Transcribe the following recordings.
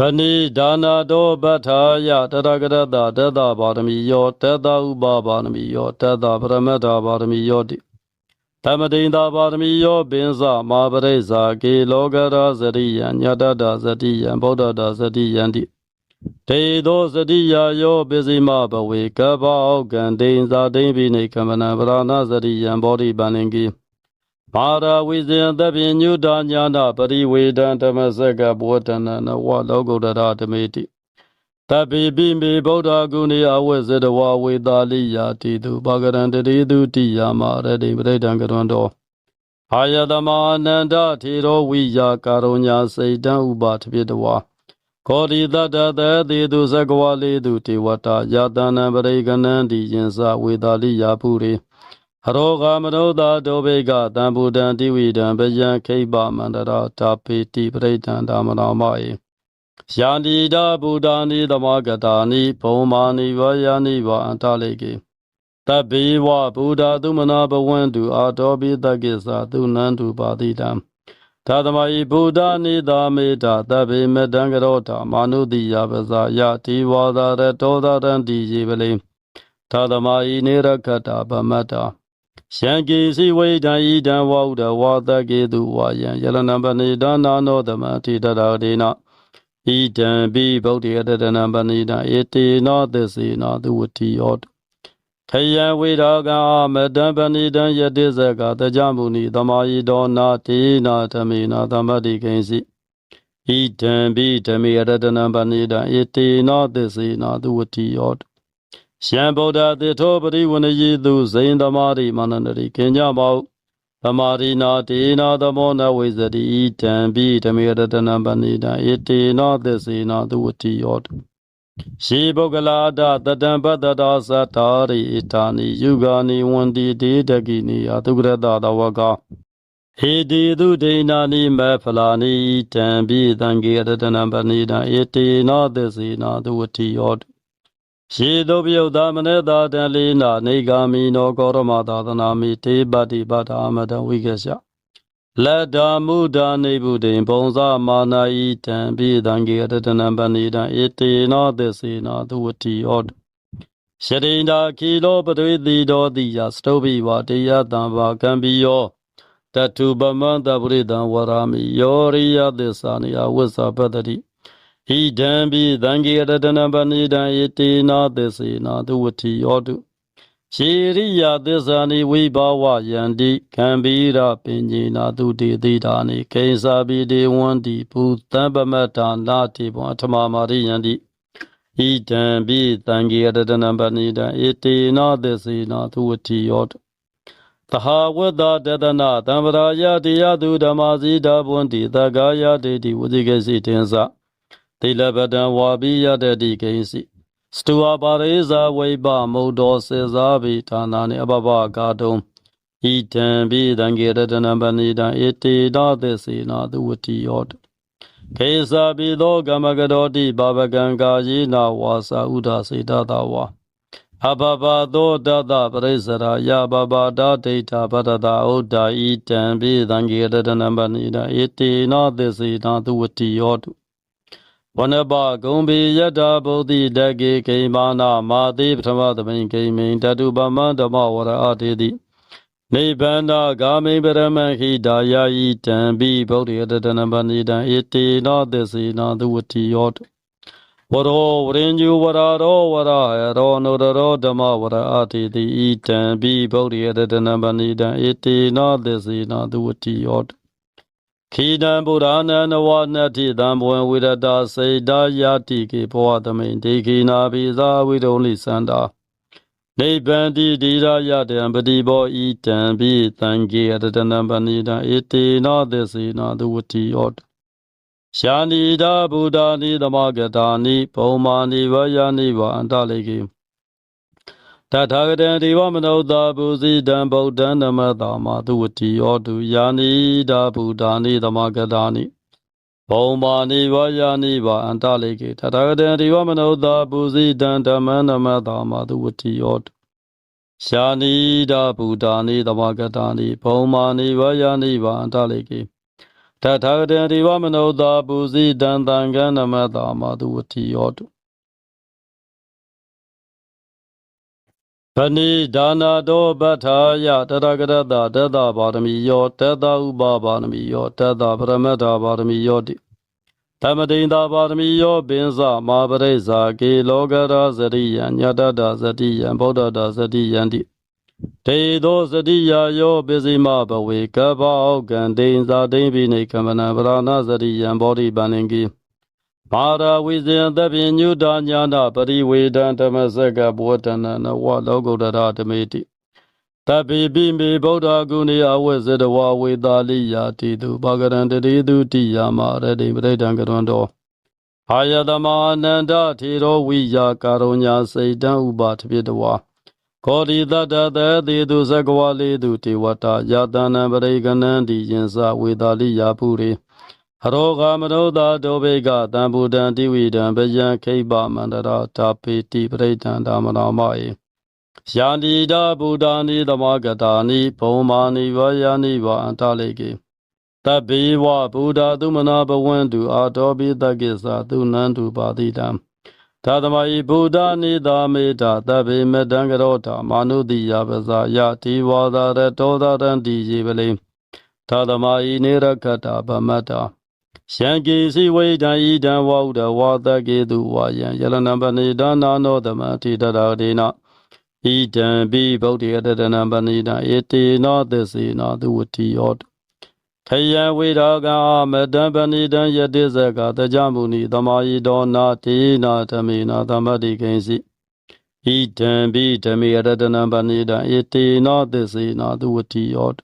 ပဏိဒါနာတောပဋ္ဌာယတရဂရတတတပါရမီယောတတဥပပါရမီယောတတပရမတ္ထပါရမီယောတိသမတိန်သာပါရမီယောပင်စမာပရိစ္ဆာကေလောကရာဇရိယညတတဇတိယံဗုဒ္ဓတာဇတိယံတိတေသောဇတိယယောပစ္စည်းမဘဝေကပ္ပဩကံတိန်သာတိန်ပိနေကမနံဗရဏဇတိယံဘောဓိပန္လင်ကေ မာရဝိဇယသဗ္ဗညုတာညာနာပရိဝေဒံဓမ္မစကဘောဓနနဝလောကုတ္တရာဓမေတိတပိပိမေဗုဒ္ဓဂုဏေအဝိဇ္ဇတဝဝေတာလိယာတိတုဘာဂရံတတိတုတိယာမရတိပရိဒံကရွန်တော်အာယတမအနန္တထေရောဝိယာကာရုညာစိတ်တံဥပါထဖြစ်တဝါခောဒီတတတသေတုသကဝလေးတုတေဝတာယတနံပရိကနံဒီယင်္စဝေတာလိယာပုရိ ဟရောဂမနောသာဒုဗေကတံဗုဒ္ဓံတိဝိဒံဗယံခိပမန္တရာတာပေတိပရိဒံဓမ္မနာမယေယာတိဒဗုဒ္ဓာနိသမဂတာနိဘုံမာနိဝယာနိဝအန္တလေကေတဗေဝဗုဒ္ဓသုမနာဘဝန္တုအာတောပိတကိသသုနန္တုပါတိတံသာသမယိဗုဒ္ဓနိသာမေတာတဗေမတံကရောတာမာနုတိယပဇာယတိဝါဒရတောဒရံတိယေပလေသာသမယိနေရခတဗမတ္တာ ရှံကေစီဝိဒံဤတံဝဟုတဝါတကေတုဝါယံယလနံပဏိဒါနာနောသမတိတရာဒေနဣဒံပိဗုဒ္ဓေတတနံပဏိဒံဧတေနောသစ္စေနောသူဝတိယောခယံဝိရာကံအာမတံပဏိဒံယတိဇကတကြမုနိသမာယိတောနာတေနာသမေနာသမတိကိဉ္စီဣဒံပိဓမေရတနံပဏိဒံဧတေနောသစ္စေနောသူဝတိယော ရှံဗုဒ္ဓတေထောပရိဝဏယေသူဇိန်သမာရိမနန္တရိကင်ညမောသမာရိနာတေနာသမောနဝိဇတိတံပိဓမေရတနံပဏိတံဧတေနောသစ္စေနောသူဝတိယောတရှိပုဂ္ဂလာဒတတံပတ္တတာသတ္တာရိဣတာနိယုဂာနိဝန္တိတေတကိနိအတုကရတသဝကဟေတိတုဒိဏာနိမဖလာနိတံပိသံဃေရတနံပဏိတံဧတေနောသစ္စေနောသူဝတိယောတ ရေတုပယုတ်သာမနေသာတံလေးနာနေဂာမိနောကောရမသာသနာမိတေပတိပတာမတဝိကရှလက်တာမုဒာနေဗုဒိံဘုံသာမာနာဤတံပိတံကေရတနံပဏိတံဧတေနောသစ္စေနောသူဝတိယောရှရိန္ဒာခိလောပရိတိတောတိယစတုဘိဝတေယတံဘာကံပိယောတတုပမန္တပရိတံဝရာမိယောရိယသစ္စာနိယဝိသပတ္တိ ဣဒံပိသံဃေရတနပဏိတံယေတေနာသစ္စေနာသူဝတိယောတုရှေရိယသစ္စာနိဝိဘာဝယန္တိခံဘိရပင်ညေနာသူတေတိတာနိကိဉ္စာပိတေဝန္တိဘူတံပမတ္တာနာတိဘောအထမမာရိယန္တိဣဒံပိသံဃေရတနပဏိတံယေတေနာသစ္စေနာသူဝတိယောတုသဟာဝတ္တတတနာသံဗရာယတိယသူဓမ္မစီတာဘွန်တိသဂါယတေတိဝဇိကေစီတင်္စ တိလပတံဝါပိယတတိကိဉ္စီစတုဝပါရိဇာဝိပမုဒ္ဒောစေဇာဘိဌာနာနိအပပကာတုံဣတံပိတံကေရတနံပဏိတံဧတေနာသစ္စေနာသူဝတိယောတခေသာပိသောကမကတော်တိဘာဝကံကာယေနာဝါစာဥဒစေတသာဝါအဘဘသောတတပရိစ္ဆရာယဘဘတာဒိဋ္ဌပတတဥဒ္ဒာဣတံပိသံကေရတနံပဏိတံဧတေနာသစ္စေနာသူဝတိယောတု ဝနပဂုံဘိယတဗုဒ္ဓိတကေကိမာနာမာတိပထမသမိန်ကိမိန်တတုပမဓမ္မဝရအတေတိနိဗ္ဗာန်ဂာမိပရမဟိဒါယဤတံပိဗုဒ္ဓယတတနပဏိတံဧတေနောသစ္စေနောသူဝတိယောတဝရောဝရင်ညုဝရရောဝရရောနုရရောဓမ္မဝရအတေတိဤတံပိဗုဒ္ဓယတတနပဏိတံဧတေနောသစ္စေနောသူဝတိယောတ ခိတံဗုဒ္ဓနာနဝနတိတံဘဝဝိရတာစေတာယတိကေဘောသမိန်ဒေခိနာပိသာဝိရုံလိသန္တာနိဗ္ဗန္တိဒီရာယတံပတိဘောဤတံပိသံဃေရတနံပဏိတံဧတေနောသစ္စေနောသူဝတိယောတရှာနိဒာဗုဒ္ဓနိသမဂတာနိဘုံမာနိဝယနိဝအန္တလေကေ တထာဂတံဒေဝမနုဿာပုဇိတံဗုဒ္ဓံနမတာမသူဝတိယောတုယာနိဒါဗုဒ္ဓာနိသမဂတာနိဘုံမာနိဝါယာနိဘာအန္တလေကေတထာဂတံဒေဝမနုဿာပုဇိတံဓမ္မနမတာမသူဝတိယောတုရှာနိဒါဗုဒ္ဓာနိသမဂတာနိဘုံမာနိဝါယာနိဘာအန္တလေကေတထာဂတံဒီဝမနုဿာပူဇိတံတံကံနမတာမာတုဝတိယောတု ပဏိဒါနာတောပဋ္ဌာယတရဂရတတတပါရမီယောတတဥပပါရမီယောတတပရမတ္ထပါရမီယောတိသမတိန်သာပါရမီယောပင်စမာပရိစ္ဆာကေလောကရာဇရိယံညတတဇတိယံဗုဒ္ဓတာဇတိယံတိတေသောဇတိယယောပစ္စည်းမဘဝေကပ္ပဩကံတိန်သာတိန်ပိနေကမနဗရဏဇတိယံဘောဓိပန္နင်ကိ မာရဝိဇယသဗ္ဗညုတာညာနာပရိဝေဒံဓမ္မစကဘောတနနဝလောကုတ္တရဓမေတိတပိပိမေဗုဒ္ဓဂုဏေအဝိဇ္ဇတဝဝေတာလိယာတိတုဘာဂရံတတိတုတိယာမရတိပရိဒံကရွန်တော်အာယတမအနန္တထေရောဝိယာကာရုညာစိတ်တံဥပါထဖြစ်တဝါကောဒီတတတသေတုဇဂဝလေးတုတေဝတာယတနံပရိကနံဒီယင်္စဝေတာလိယာပုရိ အရောဂမနုဿာတောဘေကတံဗုဒ္ဓံတိဝိဒံဘယံခိဗ္ဗမန္တရာတာပိတိပရိဒံဓမ္မနာမဧယာတိတဗုဒ္ဓာနိသမဂတာနိဘုံမာနိဝယာနိဝအန္တလေကေတဗေဝဗုဒ္ဓသုမနာဘဝန္တုအာတောပိတကိသသုနန္တုပါတိတံသာသမယဗုဒ္ဓနိသာမေတာတဗေမတံကရောတာမာနုတိယပဇာယတိဝါဒရတောဒရံတိယေပလေသာသမယနေရခတာဗမတ္တာ ရှံကေစီဝိဒံဤတံဝဟုတဝါတကေတုဝါယံယလနံပဏိဒါနာနောသမတိတရာဒေနဣဒံပိဗုဒ္ဓေတတနံပဏိတံဧတေနောသစ္စေနောသူဝတိယောတခယံဝိရာကံအာမတံပဏိတံယတိဇကတကြမုနိသမာယိတောနာတေနာဓမေနာသမတိကိဉ္စီဣဒံပိဓမေရတနံပဏိတံဧတေနောသစ္စေနောသူဝတိယောတ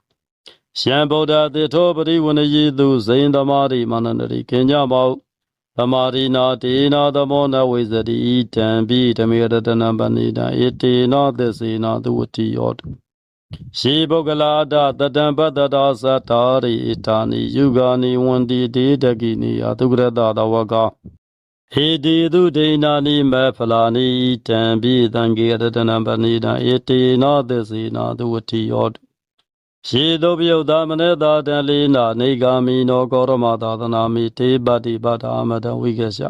ရှံဗုဒ္ဓသေထောပရိဝဏယေသူဇိန်သမာရိမနန္တရိကင်ကြမောသမာရိနာတေနာသမောနဝိဇတိဣတံပိဓမေရတနံပဏိတံဧတေနောသစ္စေနောသူဝတိယောတရှေပုဂ္ဂလာဒတတံပတ္တတာသတ္တာရိဣတာနိယုဂာနိဝန္တိတေတကိနိအတုကရတတဝကဟေတိတုဒိဏာနိမေဖလာနိတံပိသံဃေရတနံပဏိတံဧတေနောသစ္စေနောသူဝတိယောတ ရေတုပယုတ်သမနေသာတံလေးနာနေဂာမိနောကောရမသာသနာမိတေပတိပတာမတံဝိကရှ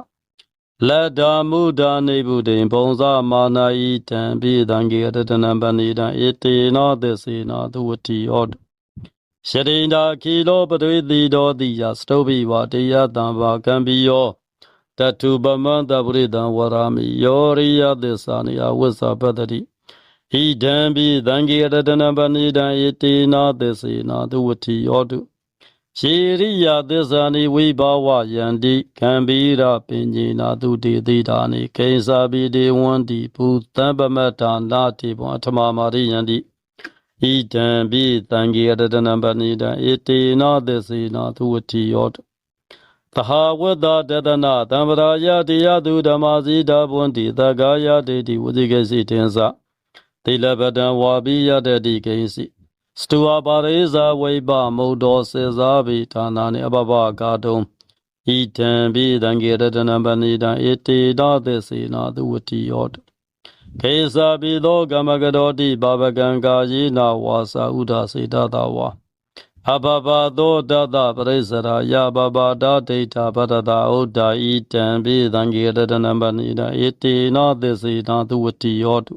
လက်ဓာမုဒာနေဗုဒိံဘုံဇမာနာဤတံပိသံကေရတနံပဏိတံဧတေနောသစ္စေနောသူဝတိယောရှရိန္ဒာခိလောပရိတိတောတိယစတုဘိဝတေယတံဘာကံပိယောတတုပမန္တပရိတံဝရာမိယောရိယသစ္စာနိယဝိသပတ္တိ ဣဒံပိသံဃေရတနပဏိတံဧတေနာသစ္စေနာသူဝတိယောတုရှေရိယသစ္စာနိဝိဘာဝယန္တိကံဗီရပင်ညေနာသူတေတိတာနိကိဉ္စာပိတေဝန္တိဘူတံပမတ္တာနာတိဘောအထမမာရိယန္တိဣဒံပိသံဃေရတနပဏိတံဧတေနာသစ္စေနာသူဝတိယောတုသဟာဝတ္တတတနာသံဗရာယတရားသူဓမ္မစီတာဘွန္တိသဂါယတေတိဝတိကေစီတင်္စ တိလပတံဝါပိယတတိကိဉ္စီစတုဝပါရိဇာဝိပမုဒ္ဒောစေဇာဘိဌာနာနိအပပကာတုံဣတံပိတံကေရတနံပဏိတံဧတေတောသစ္စေနာသူဝတိယောတခေသာပိသောကမကတော်တိဘာဝကံကာယေနာဝါစာဥဒစေတတဝါအဘဘသောတတပရိစ္ဆရာယဘဘတာဒိဋ္ဌပတတဥဒ္ဒာဣတံပိတံကေရတနံပဏိတံဧတေနောသစ္စေနာသူဝတိယောတု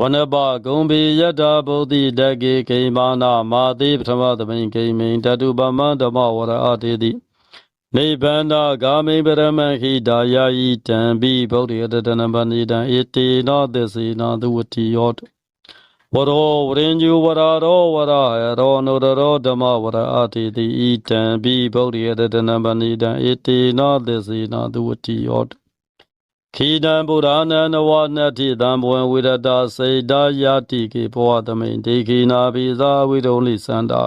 ဝနပဂုံဘိယတဗုဒ္ဓိတကေကိမာနာမာတိပထမသမိန်ကိမိန်တတုပမန္တမဝရအတေတိနိဗ္ဗာန်ဂာမိပရမဟိတာယာယိတံပိဗုဒ္ဓေတတနပဏိတံဧတေနောသစ္စေနောသူဝတိယောတဝရောဝရင်ညူဝရရောဝရရောနုရရောဓမ္မဝရအတေတိဣတံပိဗုဒ္ဓေတတနပဏိတံဧတေနောသစ္စေနောသူဝတိယောတ ခိတံဗုဒ္ဓနာနဝနတိတံဘဝံဝိရတာစေတာယတိကေဘောသမိန်ဒေခိနာဘိဇာဝိတုံလိစန္တာ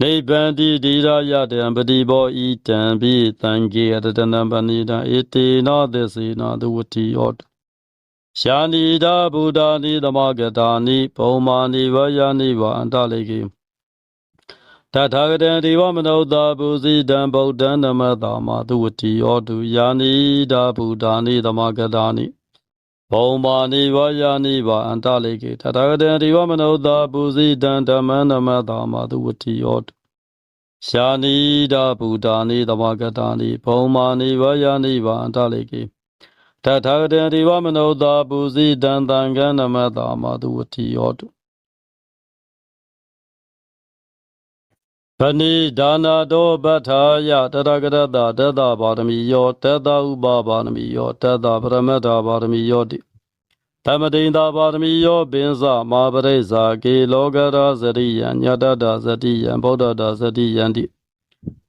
နိဗ္ဗန္တိဒီရယတံပတိဘောဤတံဘိတံကေရတနံပဏိတံဧတေနောသစ္စေနောသဝတိယောတရှာနိတာဗုဒ္ဓနိသမဂတာနိဘုံမာနိဝယနိဝအန္တလေကေ တထာဂတံဒေဝမနုဿာပုဇိတံဗုဒ္ဓံနမတာမသူဝတိယောတုယာနိတာဗုဒ္ဓာနိသမဂတာနိဘုံမာနိဝယာနိဝအန္တလေကေတထာဂတံဒေဝမနုဿာပုဇိတံဓမ္မံနမတာမသူဝတိယောတုရှာနိဒဗုဒ္ဓာနိသမဂတာနိဘုံမာနိဝယနိဗ္ဗာန်တလေကေတထာဂတံဒီဝမနုဿာပူဇိတံတံကံနမတာမတုဝတိယောတု ဗနိဒါနာတောပဋ္ဌာယတရဂရတတတပါရမီယောတတဥပပါရမီယောတတပရမတ္ထပါရမီယောတိသမတိန်သာပါရမီယောပင်စမာပရိစ္ဆာကေလောကရာဇရိယံညတတဇတိယံဗုဒ္ဓတဇတိယံတိ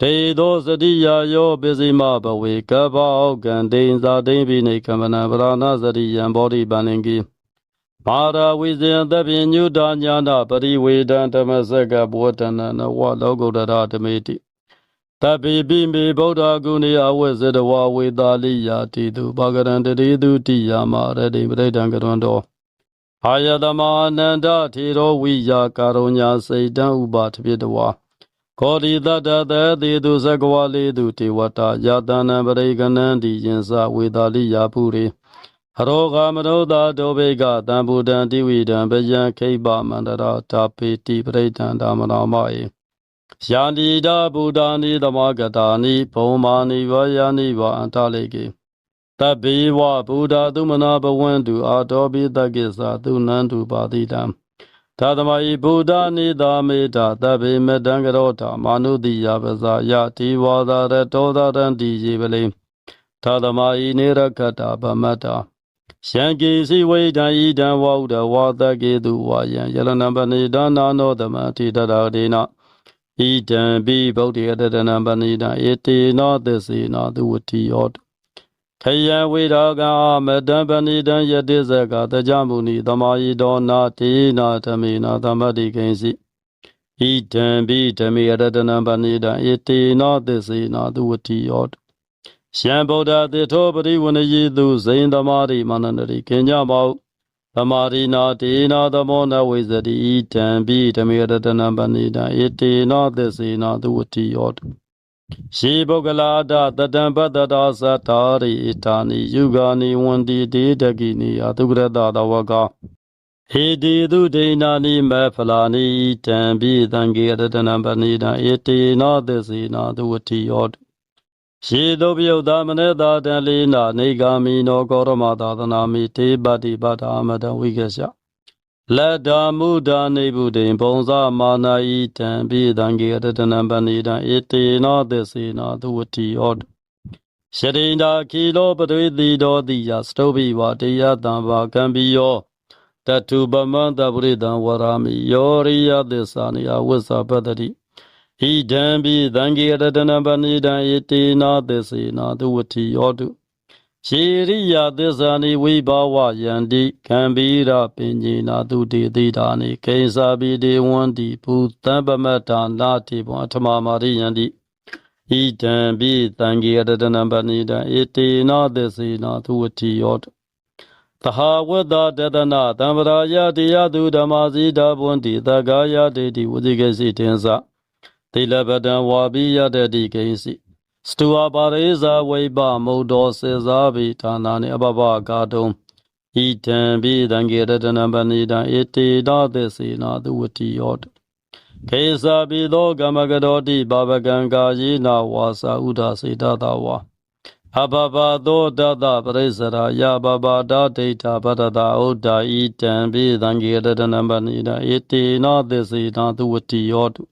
တေသောဇတိယယောပစ္စည်းမဘဝေကပ္ပဩကံတိန်သာတိန်ပိနေကမနဗရဏဇတိယံဘောဓိပန္လင်ကိ မာရာဝိဇယသဗ္ဗညုတာညာနာပရိဝေဒံဓမ္မစကဘောတနနဝလောကုတ္တရဓမေတိတပိပိမေဗုဒ္ဓဂုဏေအဝိဇ္ဇတဝဝေတာလိယာတိတုဘာဂရံတတိတုတိယာမရတိပရိဒံကရွန်တော်အာယတမအနန္တထေရောဝိယာကာရုညာစိတ်တံဥပါထဖြစ်တဝါခောဒီတတတသေတုဇဂဝလေးတုတေဝတာယတနံပရိကနံတိယင်္စဝေတာလိယာပုရိ ဟရောဂမနုဿာတောဘိကတံဗုဒ္ဓံတိဝိဒံပယံခိဗ္ဗမန္တရာတာပေတိပရိဒံဓမ္မနာမဧယာတိဒဗုဒ္ဓာနိသမဂတာနိဘုံမာနိဝယာနိဝအန္တလေကေတဗေဝဗုဒ္ဓသုမနာဘဝန္တုအာတောပိတကိသသုနန္တုပါတိတံသာသမယဗုဒ္ဓနိသာမေတာတဗေမတံကရောတာမာနုတိယပဇာယတိဝါဒရတောဒရံတိယေပလေသာသမယနေရခတာဗမတ္တာ ရှံကေစီဝိဒံဤတံဝဟုတဝါတကေတုဝါယံယလနံပဏိဒါနာနောသမတိတတဒေနဣတံပိဗုဒ္ဓေတတနံပဏိတံဧတေနောသစ္စေနောသူဝတိယောတခယံဝိရာကံအာမတံပဏိတံယတိဇကတကြမုနိသမာယိတောနာတေနာဓမေနာသမတိကိဉ္စီဣတံပိဓမေရတနံပဏိတံဧတေနောသစ္စေနောသူဝတိယောတ ရှံဗုဒ္ဓသေထောပရိဝဏယေသူဇိန်သမာရိမနန္တရိကင်ကြမောသမာရိနာတေနာသမောနဝိဇတိဣတံပိဓမေရတနံပဏိတံဧတေနောသစ္စေနောသူဝတိယောတရှေပုဂ္ဂလာဒတတံပတ္တတာသတ္တာရိဣတာနိယုဂာနိဝန္တိတေတကိနိအတုကရတတဝကဟေတိတုဒိဏာနိမေဖလာနိတံပိသံဃေရတနံပဏိတံဧတေနောသစ္စေနောသူဝတိယောတ ရေတုပယုတ်သမနေသာတံလေးနာနေဂာမိနောကောရမသာသနာမိတေပတိပတာမတံဝိကရှလက်ဓာမုဒာနေဗုဒိံဘုံဇမာနာဤတံပိသံကေရတနံပဏိတံဧတေနောသစ္စေနောသူဝတိယောရှရိန္ဒာခိလောပရိတိတောတိယစတုဘိဝတေယတံဘာကံပိယောတတုပမန္တပရိတံဝရာမိယောရိယသစ္စာနိယဝိသပတ္တိ ဣဒံပိသံဃေရတနပဏိတံဧတေနာသစ္စေနာသူဝတိယောတုရှေရိယသစ္စာနိဝိဘာဝယန္တိခံဘိရပင်ညေနာသူတေတိတာနိကိဉ္စာပိတေဝန္တိဘူတံပမတ္တာနာတိဘောအထမမာရိယန္တိဣဒံပိသံဃေရတနပဏိတံဧတေနာသစ္စေနာသူဝတိယောတုသဟာဝတ္တတတနာသံဗရာယတရားသူဓမ္မစီတာဘွန်တိသဂါယတေတိဝဇိကေစီတင်္စ သီလပဒံဝါပိယတတိကိဉ္စီစတုဝပါရိဇာဝိပမုဒ္ဒောစေဇာဘိဌာနာနိအပပကာတုံဣတံပိတံကေရတနပဏိတံဧတေနာသစ္စေနာသူဝတိယောတခေသာပိသောကမကတော်တိဘာဝကံကာယေနာဝါစာဥဒစေတသာဝါအဘဘသောတတပရိစ္ဆရာယဘဘတာဒိဋ္ဌပတ္တဥဒ္ဒာဣတံပိတံကေရတနပဏိတံဧတေနာသစ္စေနာသူဝတိယောတု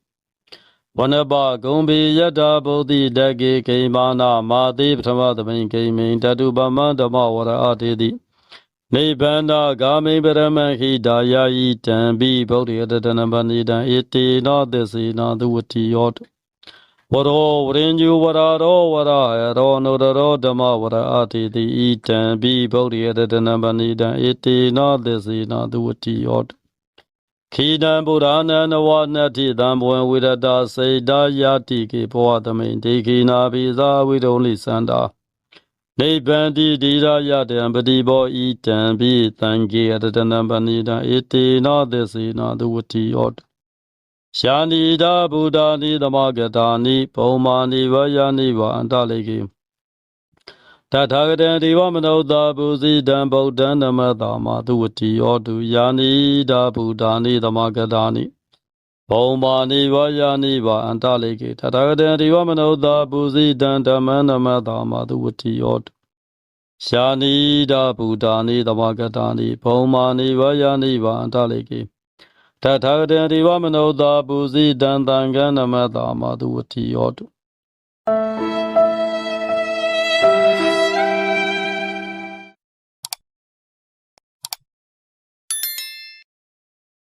ဝနပဂုံပေယတ္တဗုဒ္ဓိတကေကိမာနာမာတိပထမသမိန်ကိမိန်တတုပမန္ဓမဝရအတေတိနိဗ္ဗာန်ဂာမိပရမဟိဒါယာယိတံပိဗုဒ္ဓရတနပဏိတံဧတေနောသစ္စေနောသူဝတိယောတဝရောဝရင်ညူဝရရောဝရရောနုရရောဓမ္မဝရအတေတိဣတံပိဗုဒ္ဓရတနပဏိတံဧတေနောသစ္စေနောသူဝတိယောတ ခိတံဗုဒ္ဓနာနဝနတိတံဘဝဝိရတစေတယတိကေဘောသမိန်ဒေခိနာပိဇာဝိတုံလိစန္တာနိဗ္ဗန္တိဒီရယတံပတိဘောဤတံပိတံကေရတနံပဏိတံဧတေနောသစ္စေနောသူဝတိယောတရှာနိဒဗုဒ္ဓနိသမဂတာနိဘုံမာနိဝယနိဝအန္တလေကေ တထာဂတံဒီဝမနုဿာပုဇိတံဗုဒ္ဓံနမတာမသူဝတိယောတုယာနိဒဗုဒ္ဓာနိသမဂတာနိဘုံမာနိဝယာနိဗာအန္တလေကေတထာဂတံဒီဝမနုဿာပူဇိတံဓမ္မံနမတာမတုဝတိယောတုရှာနိဒဗုဒ္ဓာနိသမဂတာနိဘုံမာနိဝယာနိဗာအန္တလေကေတထာဂတံဒီဝမနုဿာပူဇိတံသံဃံနမတာမတုဝတိယောတု